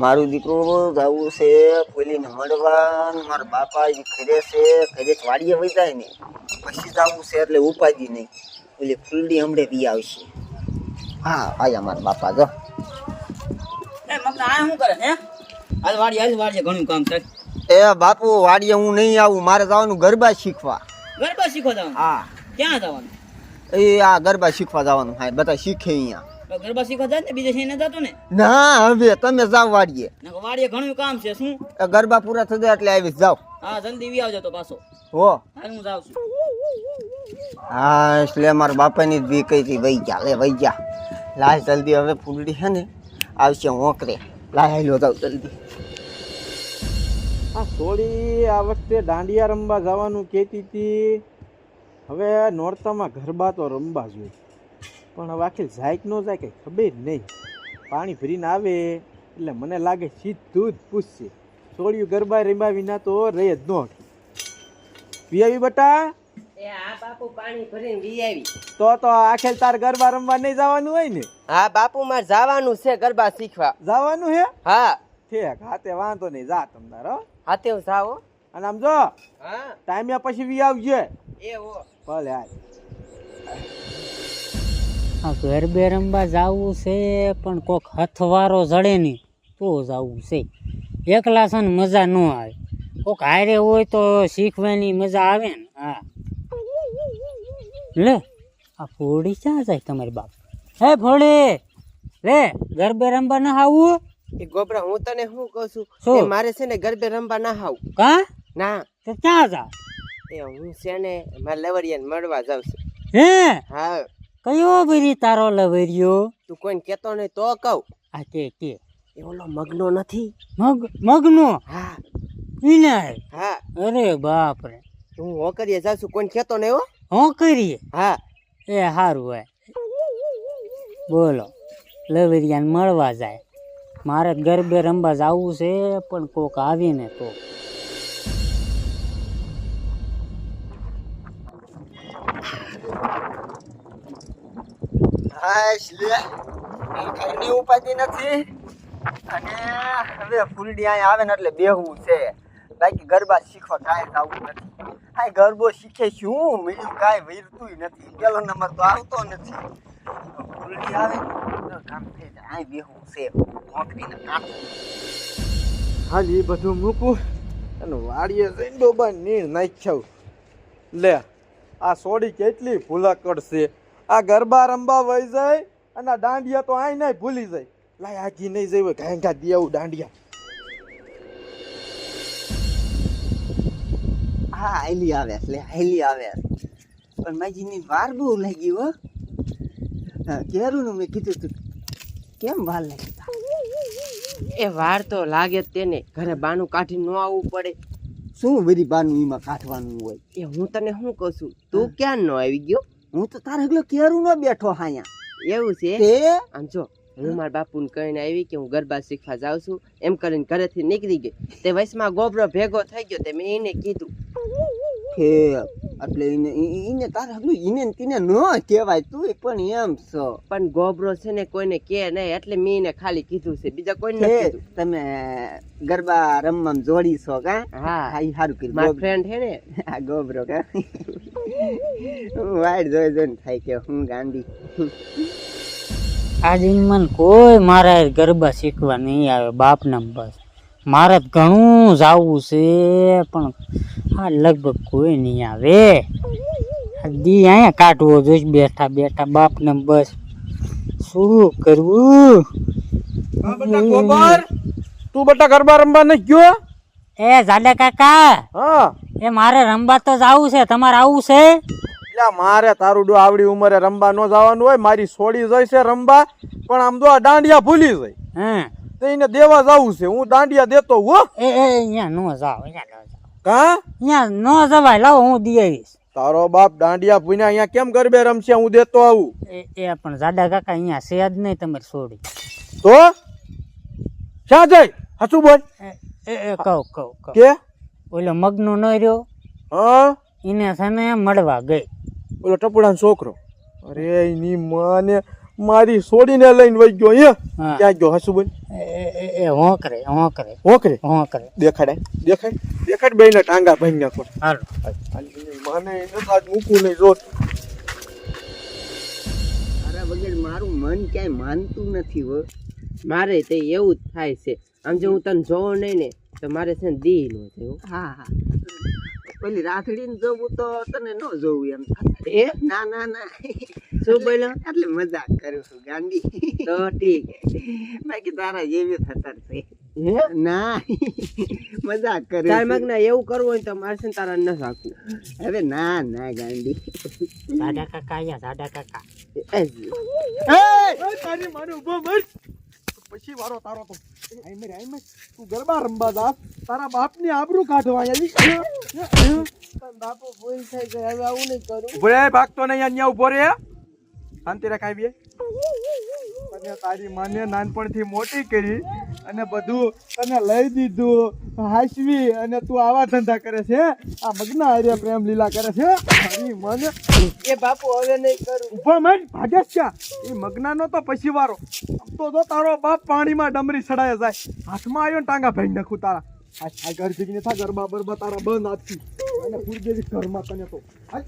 મારું દીકરું જવું છે કોઈલીને મળવા મારા બાપા એ ઘરે છે ઘરે વાડીએ વહી જાય ને. પછી જવું છે એટલે ઉપાધી નહીં. ઓલી ફૂલડી હમણે પી આવશે. હા આયા મારા બાપા જો. એ મગના આ શું કરે હે? વાડી હાલ વાડીએ ઘણું કામ છે એ બાપુ વાડીએ હું નહીં આવું. મારે જવાનું ગરબા શીખવા. ગરબા શીખવા જવાનું? હા. ક્યાં જવાનું? એ આ ગરબા શીખવા જવાનું હા બધા શીખે અહીંયા. ગરબા શીખવા જાય ને બીજે છે ને જતો ને? ના હવે તમે જાઓ વાડીએ. વાડીએ ઘણું કામ છે શું? ગરબા પૂરા થઈ જાય એટલે આવીશ જાઓ. હા જલ્દી વી આવજો તો પાછો. હો. હાલ હું જાઉં છું. હા એટલે મારા બાપાની જ બી કઈ હતી વહી ગયા લે વહી ગયા. લાય જલ્દી હવે ફૂલડી છે ને આવશે હોંકરે. લાય લો જાવ જલ્દી. આ સોળી આ વખતે દાંડિયા રમવા જવાનું કહેતી હતી. હવે નોરતામાં ગરબા તો રમવા જોઈએ. પણ હવે આખી જાય કે ન જાય કંઈ ખબર નહીં. પાણી ભરીને આવે એટલે મને લાગે સીધું જ પૂછશે. છોડ્યું ગરબા રમ્યા વિના તો રહે જ ન પીઆવી બટા? એ આ બાપુ પાણી ભરીને વી તો તો આખેલ તાર ગરબા રમવા નહીં જવાનું હોય ને? હા બાપુ મારે જવાનું છે ગરબા શીખવા. જવાનું હે? હા. ઠીક હા વાંધો નહીં જા તમ હો. હા તે જાઓ અને આમ જો હા. ટાઈમે પછી વી આવજે. એ હો. ભલે હાલ. આ ગરબે રમવા જવું છે પણ કોક હથવારો જડે નહીં. તો જવું છે. એકલા છે ને મજા ન આવે. કોક હારે હોય તો શીખવાની મજા આવે ને. હા. લે આ ફોડી ક્યાં જાય તમારી બાપ? હે ફોડી લે ગરબે રમવા ના આવું એ ગોબરા હું તને શું કહું છું? શું? મારે છે ને ગરબે રમવા ના આવું કા? ના. તો ક્યાં જા? એ હું છે ને મારા લવરિયાને મળવા જાઉં છું. હે? હા. કયો બધી તારો લવરિયો? તું કોઈને કહેતો નહીં તો કહું. આ કે કે. એ ઓલો મગનો નથી? મગ મગનો? હા. વિનાય હા. અરે બાપ રે હું હોકરીએ છું કોઈને કહેતો નહીં હો. હું કરીએ હા. એ સારું હોય. બોલો લવરિયાને મળવા જાય. મારે તો ગરબે રમવા જવું છે પણ કોક આવીને તો. હાશ લે. ઉપાધિ નથી. અને હવે ફૂલડી અહીંયા આવે ને એટલે બેહવું છે. બાકી ગરબા શીખવા કાંઈ જવું નથી. હા ગરબો શીખે શું? મળ્યું કાંઈ વૈરતું નથી. પેલો નંબર તો આવતો નથી. ફૂલડી આવે અહીં બેહવું છે. નોકરીને કામ હાલ એ બધું મૂકું. અને વાડીએ જઈને ડોબા નીર નાખ્યા. લે, આ સોડી કેટલી ભૂલાકડ છે. આ ગરબા રમવા વહી જાય અને આ દાંડિયા તો આઈ નહીં ભૂલી જાય. લાય આગી નહીં જઈ હોય ઘાંઘા દી આવું દાંડિયા. હા આયલી આવે લે આયલી આવે. પણ માજીની વાર બહુ લાગી હો. હા કેરું મેં કીધું તું. કેમ વાર લાગી એ વાર તો લાગે જ તેને ઘરે બાનું કાઢીને ન આવવું પડે. શું બધી બાનું એમાં કાઢવાનું હોય? એ હું તને શું કહું છું? તું ક્યાં ન આવી ગયો? હું તો તારે એકલો કેરું ન બેઠો હાયા એવું છે? તે? આમ જો હું મારા બાપુને કહીને આવી કે હું ગરબા શીખવા જાઉં છું. એમ કરીને ઘરેથી નીકળી ગઈ. તે વયસમાં ગોબરો ભેગો થઈ ગયો તે મેં એને કીધું. કે એટલે એને એને તારે હગલો એને તીને ન કહેવાય તું પણ એમ છો. પણ ગોબરો છે ને કોઈને કે નહીં એટલે મેં એને ખાલી કીધું છે. બીજા કોઈને કીધું. તમે ગરબા રમવામાં જોડી છો કા? હા. હા એ સારું કર્યું. મારા ફ્રેન્ડ છે ને. આ ગોબરો કા? વાઈટ જોઈ જોઈને થાય કે હું ગાંડી. આ દિનમાં કોઈ મારા ગરબા શીખવા નહીં આવે બાપના બસ. મારે તો ઘણું જાવું છે પણ આ લગભગ કોઈ નહીં આવે. દી અહીંયા કાઢવો જોઈશ બેઠા બેઠા બાપને બસ. શું કરવું તું બટા ગરબા રમવા નહીં ગયો? એ જાડે કાકા. હા. એ મારે રમવા તો જવું છે તમારે આવું છે? એટલે મારે તારું ડો આવડી ઉંમરે રમવા ન જવાનું હોય મારી સોડી જાય છે રમવા પણ આમ જો આ દાંડિયા ભૂલી જાય હે? તો એને દેવા જવું છે હું દાંડિયા દેતો હો. એ એ અહીંયા ન જાવ અહીંયા ન જાવ કા? અહીંયા ન જવાય લાવો હું દી આવીશ. તારો બાપ દાંડિયા ભૂન્યા અહીંયા કેમ ગરબે રમશે હું દેતો આવું. એ એ પણ જાડા કાકા અહીંયા છે જ નહીં તમારી છોડી. તો? ક્યાં જાય હાચું બોલ. એ એ કહું કહું. કે? ઓલો મગનો ન રહ્યો હા? એને છે ને મળવા ગઈ. ઓલો ટપુડાનો છોકરો. અરે એની માને મારી છોડીને લઈને વહી ગયો અહીંયા હા. ક્યાં ગયો હસુબન એ એ- એ હોંકરે હોંકરે. હોકરે? હોંકરે. દેખાડે દેખાડ દેખાડ બેને ટાંગા ભાઈ નાખો હાલો. માને એને આજ મૂકું નહીં જો તારા વગર મારું મન ક્યાંય માનતું નથી હો. મારે તે એવું જ થાય છે. આમ જો હું તને જોઉં નહીં ને તો મારે છે ને દી નો છે હો. હા હા. પેલી રાથડીને જોવું તો તને ન જોવું એમ. એ? ના ના ના. શું બોલો એટલે મજાક કરું છું ગાંડી તો ઠીક. બાકી તારા જેવી થતર છે. હે? ના મજાક કરું તાર. મગના એવું કરવું હોય તો મારે છે ને તારા ન રાખવું. હવે ના ના ગાંડી દાદા કાકા અહીંયા દાદા કાકા. એ. તારી માને ઊભો મર. પછી વારો તારો તો. તું ગરબા રમવા જા. તારા બાપની આબરૂ કાઢવા આવી બાપુ ભૂલ થઈ ગઈ હવે આવું નહીં કરું. રે ભાગતો નહીં અહીંયા ઊભો રે. શાંતિ રાખ અને તારી માને નાનપણથી મોટી કરી. અને બધું તને લઈ દીધું હાસવી અને તું આવા ધંધા કરે છે આ મગના આર્ય પ્રેમ લીલા કરે છે તારી મન. એ બાપુ હવે નહીં કરું. ઊભો મન ભાગ્યા છે એ મગનાનો તો પછી વારો આમ તો જો તારો બાપ પાણીમાં ડમરી સડાય જાય. હાથમાં આવ્યો ને ટાંગા ભાઈ નાખું તારા. આ ઘર ભીગને થા ગરબા બરબા તારા બંધ આપતી અને પૂરી દેવી ઘરમાં તને તો. હાલ.